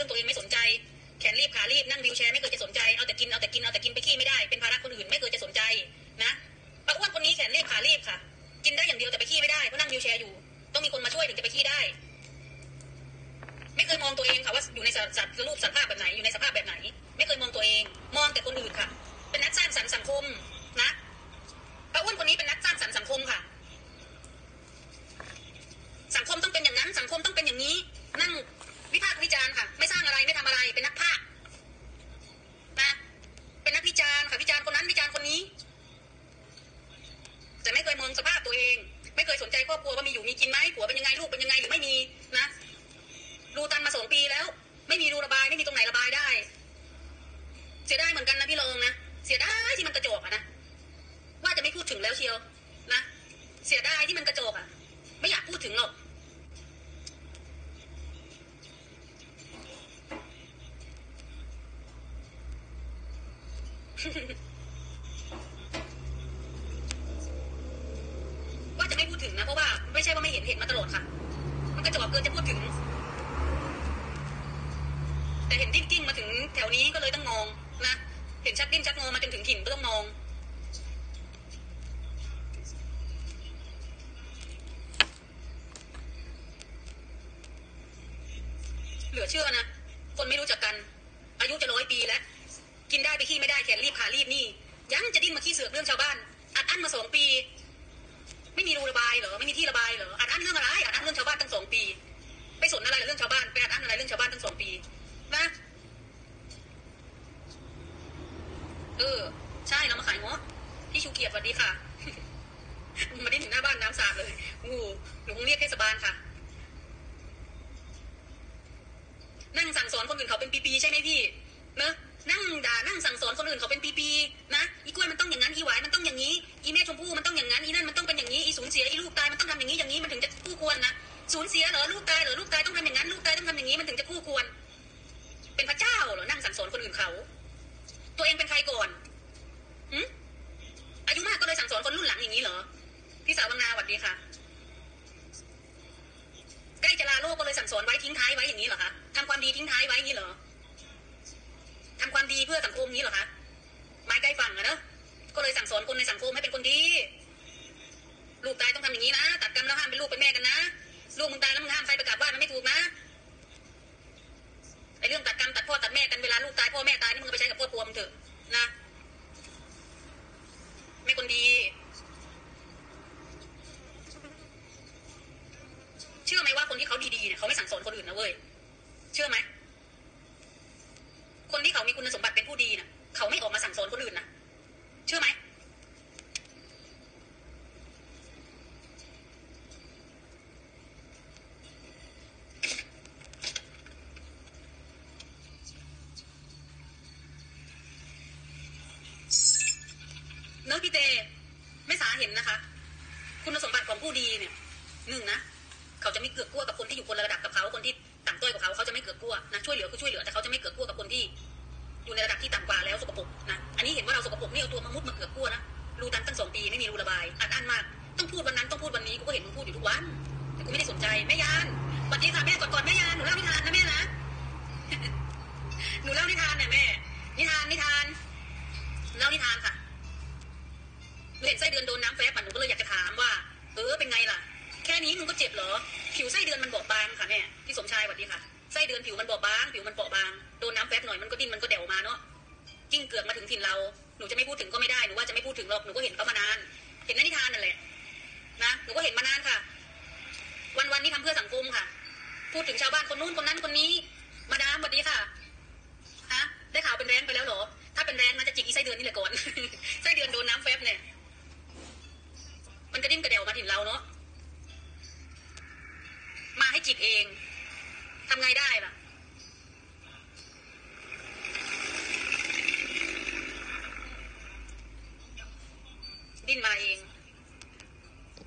รื่องตัวเองไม่สนใจ แขนรีบขารีบนั่งวิวแชร์ไม่เคยจะสนใจ เอาแต่กินเอาแต่กินเอาแต่กินไปขี้ไม่ได้ เป็นภาระคนอื่นไม่เคยจะสนใจนะป้าอ้วนคนนี้แขนรีบขารีบค่ะ กินได้อย่างเดียวแต่ไปขี้ไม่ได้เพราะนั่งวิวแชร์อยู่ ต้องมีคนมาช่วยถึงจะไปขี้ได้ ไม่เคยมองตัวเองค่ะว่าอยู่ในสสัตว์รูปสภาพแบบไหนอยู่ในสภาพแบบไหน ไม่เคยมองตัวเอง มองแต่คนอื่นค่ะ เป็นนักสร้างสรรค์สังคมนะป้าอ้วนคนนี้เป็นนักสร้างสรรค์สังคมค่ะ สังคมต้องเป็นอย่างนั้นสังคมต้องเป็นอย่างนี้ นั่งวิพากษ์วิจารณ์ค่ะไม่ ไรไม่ทำอะไร เป็นนักภาคนะเป็นนักวิจารณ์ค่ะวิจารณ์คนนั้นวิจารณ์คนนี้ แต่ไม่เคยมองสภาพตัวเอง ไม่เคยสนใจครอบครัวว่ามีอยู่มีกินไหมผัวเป็นยังไงลูกเป็นยังไงหรือไม่มีนะรูตันมาสองปีแล้ว ไม่มีรูระบายไม่มีตรงไหนระบายได้ เสียดายเหมือนกันนะพี่ริงนะเสียดายที่มันกระจกอะนะว่าจะไม่พูดถึงแล้วเชียวนะเสียดายที่มันกระจกอะไม่อยากพูดถึงหรอก ว่าจะไม่พูดถึงนะเพราะว่าไม่ใช่ว่าไม่เห็นเห็นมาตลอดค่ะ มันกระจอกเกินจะพูดถึง แต่เห็นดิ้นกิ้งมาถึงแถวนี้ก็เลยต้องมองนะเห็นชักดิ้นชักงอมาจนถึงถิ่นก็ต้องมองเหลือเชื่อนะ คนไม่รู้จักกัน อายุจะร้อยปีแล้ว กินได้ไปขี้ไม่ได้แขนรีบขารีบนี่ ยังจะดิ้นมาขี้เสือกเรื่องชาวบ้าน อัดอั้นมาสองปี ไม่มีรูระบายเหรอไม่มีที่ระบายเหรออัดอั้นเรื่องอะไรอัดอั้นเรื่องชาวบ้านตั้งสองปี ไปสนอะไรเรื่องชาวบ้านไปอัดอั้นอะไรเรื่องชาวบ้านตั้งสองปีนะเออใช่เรามาขายงาะพี่ชูเกียรติสวัสดีค่ะมาได้ถึงหน้าบ้านน้ำสาดเลยงูหนูคงเรียกเทศบาลค่ะ นั่งสั่งสอนคนอื่นเขาเป็นปีๆใช่ไหมพี่เนอะ นั่งด่านั่งสั่งสอนคนอื่นเขาเป็นปีๆนะอีกล้วยมันต้องอย่างนั้นอีหวายมันต้องอย่างนี้อีแม่ชมพู่มันต้องอย่างนั้นอีนั่นมันต้องเป็นอย่างนี้อีสูญเสียอีลูกตายมันต้องทำอย่างนี้อย่างนี้มันถึงจะคู่ควรนะสูญเสียเหรอลูกตายเหรอลูกตายต้องทำอย่างนั้นลูกตายต้องทำอย่างนี้มันถึงจะคู่ควร เป็นพระเจ้าเหรอนั่งสั่งสอนคนอื่นเขา ตัวเองเป็นใครก่อนหือายุมากก็เลยสั่งสอนคนรุ่นหลังอย่างนี้เหรอพี่สาวบางนาสวัสดีค่ะใกล้จะลาโลกก็เลยสั่งสอนไว้ทิ้งท้ายไว้อย่างนี้เหรอคะทำความดีทิ้งท้ายไว้อย่างนี้เหรอ ทำความดีเพื่อสังคมนี้เหรอคะไม้ใกล้ฝั่งอะเนอะก็เลยสั่งสอนคนในสังคมให้เป็นคนดี ลูกตายต้องทำอย่างนี้นะตัดกรรมแล้วห้ามเป็นลูกเป็นแม่กันนะลูกมึงตายแล้วมึงห้ามใครไปกราบไหว้มันไม่ถูกนะไอเรื่องตัดกรรมตัดพ่อตัดแม่กันเวลาลูกตายพ่อแม่ตายนี่มึงไปใช้กับพ่อครัวมึงเถอะนะไม่คนดี เชื่อไหมว่าคนที่เขาดีๆเนี่ยเขาไม่สั่งสอนคนอื่นนะเว้ยเชื่อไหม คนที่เขามีคุณสมบัติเป็นผู้ดีน่ะ เขาไม่ออกมาสั่งสอนคนอื่นนะเชื่อไหมเนอะพี่เตไม่สาเห็นนะคะ คุณสมบัติของผู้ดีเนี่ยหนึ่งนะ เขาจะไม่เกือกกลัวกับคนที่อยู่คนละระดับกับเขาคนที่ ต้อยกว่าเขาเขาจะไม่เกือกลัวนะช่วยเหลือคือช่วยเหลือแต่เขาจะไม่เกือกลัวกับคนที่ อยู่ในระดับที่ต่ำกว่าแล้วสกปรกนะอันนี้เห็นว่าเราสกปรกนี่เอาตัวมามุดมาเกือกกลัวนะรูตันตั้งสองปีไม่มีรูระบายอัดอั้นมากต้องพูดวันนั้นต้องพูดวันนี้กูก็เห็นมึงพูดอยู่ทุกวันแต่กูไม่ได้สนใจแม่ยานสวัสดีค่ะแม่ก่อนก่อนแม่ยานหนูเล่านิทานนะแม่นะหนูเล่านิทานเนี่ยแม่ นิทานนิทานเล่านิทานค่ะหนูเห็นไส้เดือนโดนน้ำแฟบอะหนูก็เลยอยากจะถามว่า เออเป็นไงล่ะ แค่นี้ มึงก็เจ็บเหรอ ผิวไส้เดือนมันบอบบางค่ะแม่ พี่สมชายสวัสดีค่ะ ไส้เดือนผิวมันบอบบาง ผิวมันเปราะบาง โดนน้ำแฟบหน่อยมันก็ดิ้นมันก็เดวมาเนาะกิ้งเกือกมาถึงถิ่นเรา หนูจะไม่พูดถึงก็ไม่ได้ หนูว่าจะไม่พูดถึงหรอก หนูก็เห็นเขามานาน เห็นในนิทานนั่นแหละ นะ หนูก็เห็นมานานค่ะ วันวันๆนี้ทำเพื่อสังคมค่ะ พูดถึงชาวบ้านคนนู้นคนนั้นคนนี้ มาดามสวัสดีค่ะ ฮะ ได้ข่าวเป็นแรงไปแล้วเหรอ ถ้าเป็นแรงน่าจะจิกอีไส้เดือนนี่แหละก่อน ไส้เดือนโดนน้ำแฟบเนี่ย มันกระดิ้นกระเดวมาถิ่นเราเนาะ ดิ้นมาเอง